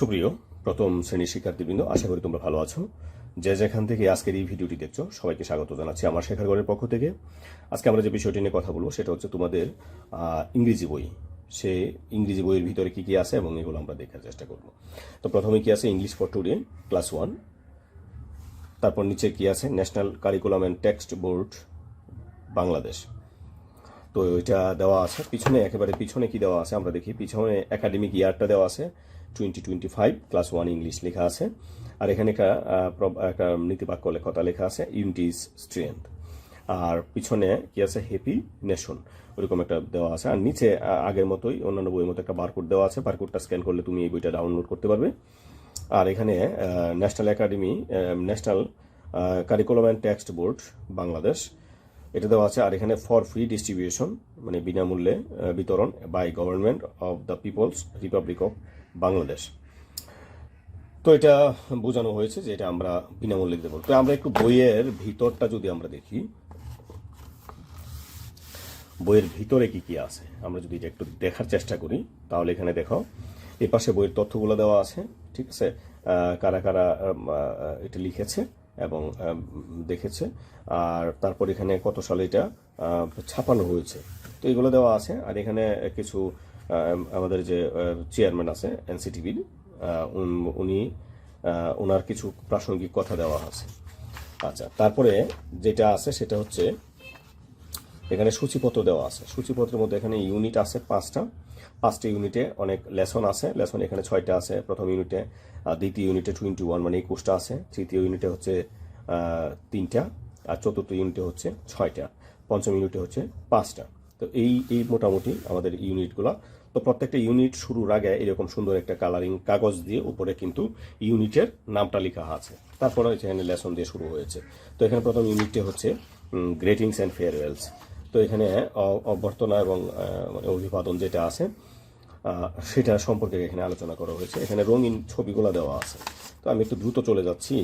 সুপ্রিয়, প্রথম শ্রেণির শিক্ষার্থীবৃন্দ, আশা করি তোমরা ভালো আছো। যে যেখান থেকে আজকের এই ভিডিওটি দেখছ, সবাইকে স্বাগত জানাচ্ছি আমার শেখারগড়ের পক্ষ থেকে। আজকে আমরা যে বিষয়টি নিয়ে কথা বলব, সেটা হচ্ছে তোমাদের ইংরেজি বই। সে ইংরেজি বইয়ের ভিতরে কি কি আছে এবং এগুলো আমরা দেখার চেষ্টা করব। তো প্রথমে কি আছে? English for today class one তারপর নিচে কি আছে? National curriculum and text board Bangladesh তো এটা দেওয়া আছে। পিছনে, একেবারে পিছনে কি দেওয়া আছে আমরা দেখি। পিছনে একাডেমিক ইয়ারটা দেওয়া আছে। Twenty twenty five class one English লেখা আছে। আর এখানে একটা একটা নীতিবাক্য লে- কথা লেখা আছে ইউনিটিজ স্ট্রেংথ আর পিছনে কি আছে? হ্যাপি নেশন ওরকম একটা দেওয়া আছে। আর নিচে আগের মতোই, অন্যান্য বইয়ের মতো একটা বারকোড দেওয়া আছে। বারকোডটা স্ক্যান করলে তুমি এই বইটা ডাউনলোড করতে পারবে। আর এখানে national academy national curriculum and text board Bangladesh. এটা দেওয়া আছে, আর এখানে ফর ফ্রি ডিস্ট্রিবিউশন মানে বিনামূল্যে বিতরণ by government of the people's republic of Bangladesh তো এটা বোঝানো হয়েছে যে এটা আমরা বিনামূল্যে দেবো তো আমরা একটু বইয়ের ভিতরটা যদি আমরা দেখি, বইয়ের ভিতরে কি কি আছে, আমরা যদি এটা একটু দেখার চেষ্টা করি, তাহলে এখানে দেখো এই পাশে বইয়ের তথ্যগুলো দেওয়া আছে, ঠিক আছে? কারা কারা এটা লিখেছে? এবং দেখেছে। আর তারপর এখানে কত সালে এটা ছাপানো হয়েছে। তো এগুলো দেওয়া আছে। আর এখানে কিছু আমাদের যে চেয়ারম্যান আছে এনসিটিভির উনি ওনার কিছু প্রাসঙ্গিক কথা দেওয়া আছে। আচ্ছা তারপরে যেটা আছে সেটা হচ্ছে এখানে সূচিপত্র দেওয়া আছে। সূচিপত্রের মধ্যে এখানে ইউনিট আছে পাঁচটা। পাঁচটা ইউনিটে অনেক লেসন আছে। লেসন এখানে ছয়টা আছে। প্রথম ইউনিটে দ্বিতীয় ইউনিটে টোয়েন্টি ওয়ান মানে একুশটা আছে। তৃতীয় ইউনিটে হচ্ছে তিনটা। আর চতুর্থ ইউনিটে হচ্ছে ছয়টা। পঞ্চম ইউনিটে হচ্ছে পাঁচটা। তো এই এই মোটামুটি আমাদের ইউনিটগুলো তো প্রত্যেকটা ইউনিট শুরুর আগে এরকম সুন্দর একটা কালারিং কাগজ দিয়ে উপরে কিন্তু ইউনিটের নামটা লেখা আছে। তারপরে এখানে লেসন দিয়ে শুরু হয়েছে। তো এখানে প্রথম ইউনিটটি হচ্ছে গ্রেটিংস অ্যান্ড ফেয়ারওয়েলস তো এখানে অভ্যর্থনা এবং মানে অভিবাদন যেটা আছে সেটা সম্পর্কে এখানে আলোচনা করা হয়েছে। এখানে রঙিন ছবিগুলো দেওয়া আছে। তো আমি একটু দ্রুত চলে যাচ্ছি।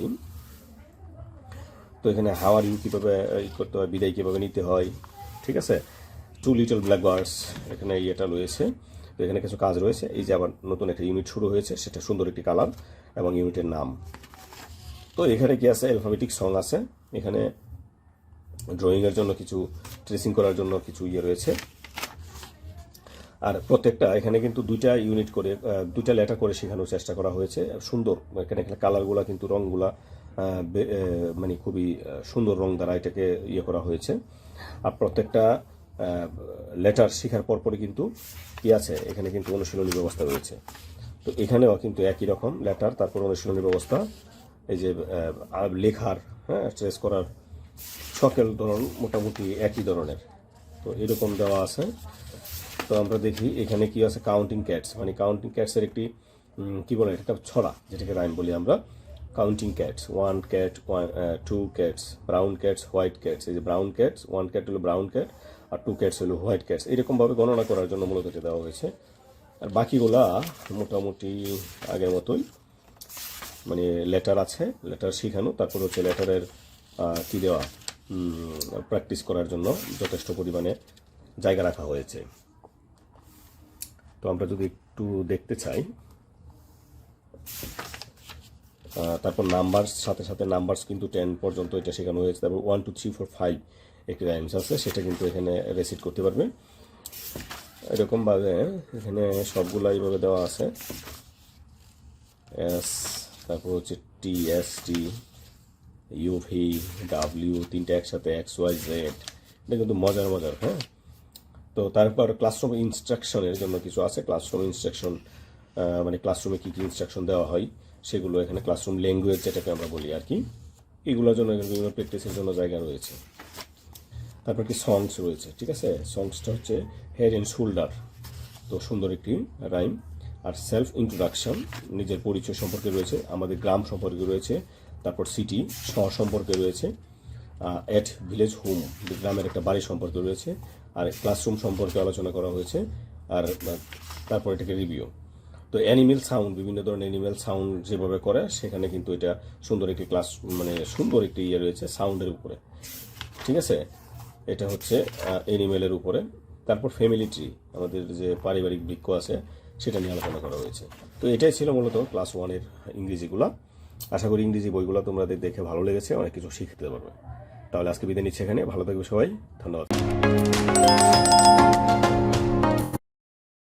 তো এখানে হাওয়ার ইউ কীভাবে ই করতে হয়, বিদায় কীভাবে নিতে হয়, ঠিক আছে? টু লিটল ব্ল্যাক বার্ডস এখানে ইয়েটা রয়েছে। তো এখানে কিছু কাজ রয়েছে। এই যে আবার নতুন একটা ইউনিট শুরু হয়েছে, সেটা সুন্দর একটি কালার এবং ইউনিটের নাম। তো এখানে কি আছে? অ্যালফাবেটিক সং আছে। এখানে ড্রয়িংয়ের জন্য কিছু ট্রেসিং করার জন্য কিছু ইয়ে রয়েছে। আর প্রত্যেকটা এখানে কিন্তু দুইটা ইউনিট করে দুইটা লেটার করে শেখানোর চেষ্টা করা হয়েছে। সুন্দর এখানে এখানে কালারগুলা কিন্তু আহ, মানে খুবই সুন্দর রং দ্বারা এটাকে ইয়ে করা হয়েছে। আর প্রত্যেকটা লেটার শেখার পরপরই কিন্তু কি আছে। এখানে কিন্তু অনুশীলনী ব্যবস্থা রয়েছে। তো এখানেও কিন্তু একই রকম লেটার তারপর অনুশীলনী ব্যবস্থা। এই যে লেখার হ্যাঁ ট্রেস করার সকল ধরন মোটামুটি একই ধরনের। তো এরকম দেওয়া আছে। তো আমরা দেখি এখানে কি আছে কাউন্টিং ক্যাটস মানে কাউন্টিং ক্যাটসের একটি কি বলে, এটা ছড়া, যেটাকে রাইম বলি আমরা। Counting cats one cat two cats brown cats white cats এই যে ব্রাউন ক্যাটস ওয়ান ক্যাট হলো ব্রাউন ক্যাট আর টু ক্যাটস হলো হোয়াইট ক্যাটস এরকমভাবে গণনা করার জন্য মূলত এটা দেওয়া হয়েছে। আর বাকিগুলা মোটামুটি আগের মতোই মানে লেটার আছে লেটার শেখানো, তারপর হচ্ছে লেটারের কি দেওয়া? প্র্যাকটিস করার জন্য যথেষ্ট পরিমাণে জায়গা রাখা হয়েছে। তো আমরা যদি একটু দেখতে চাই তারপর নাম্বার সাথে সাথে নাম্বারস কিন্তু টেন পর্যন্ত এটা শেখানো হয়েছে। তারপর one two three four five একটি রাইমস আছে, সেটা কিন্তু এখানে রেসিট করতে পারবে। এরকমভাবে এখানে সবগুলো এইভাবে দেওয়া আছে। এস তারপর হচ্ছে T S T U V W তিনটে একসাথে এক্স ওয়াই জেড এটা কিন্তু মজার মজার হ্যাঁ? তো তারপর ক্লাসরুম ইনস্ট্রাকশনের জন্য কিছু আছে। ক্লাসরুম ইনস্ট্রাকশন মানে ক্লাসরুমে কী কী ইনস্ট্রাকশন দেওয়া হয়, সেগুলো এখানে ক্লাসরুম ল্যাঙ্গুয়েজ যেটাকে আমরা বলি আর কি, এগুলোর জন্য এখানে বিভিন্ন প্র্যাকটিসের জন্য জায়গা রয়েছে। তারপর কি সংস রয়েছে, ঠিক আছে? সংসটা হচ্ছে হেড অ্যান্ড শোল্ডার তো সুন্দর একটি রাইম আর সেলফ ইন্ট্রোডাকশন নিজের পরিচয় সম্পর্কে রয়েছে, আমাদের গ্রাম সম্পর্কে রয়েছে তারপর সিটি শহর সম্পর্কে রয়েছে এট ভিলেজ হোম গ্রামের একটা বাড়ি সম্পর্কে রয়েছে, আর ক্লাসরুম সম্পর্কে আলোচনা করা হয়েছে, আর তারপর এটাকে রিভিউ তো অ্যানিমেল সাউন্ড বিভিন্ন ধরনের অ্যানিমেল সাউন্ড যেভাবে করে, সেখানে কিন্তু এটা সুন্দর একটি ক্লাস মানে সুন্দর একটি ইয়ে রয়েছে সাউন্ডের উপরে। ঠিক আছে? এটা হচ্ছে অ্যানিমেলের উপরে। তারপর ফ্যামিলি ট্রি আমাদের যে পারিবারিক বৃক্ষ আছে, সেটা নিয়ে আলোচনা করা হয়েছে। তো এটাই ছিল মূলত ক্লাস ওয়ানের ইংরেজিগুলা। আশা করি ইংরেজি বইগুলো তোমাদের দেখে ভালো লেগেছে, অনেক কিছু শিখতে পারবে। তাহলে আজকে বিদায় নিচ্ছে এখানে, ভালো থাকবে সবাই, ধন্যবাদ।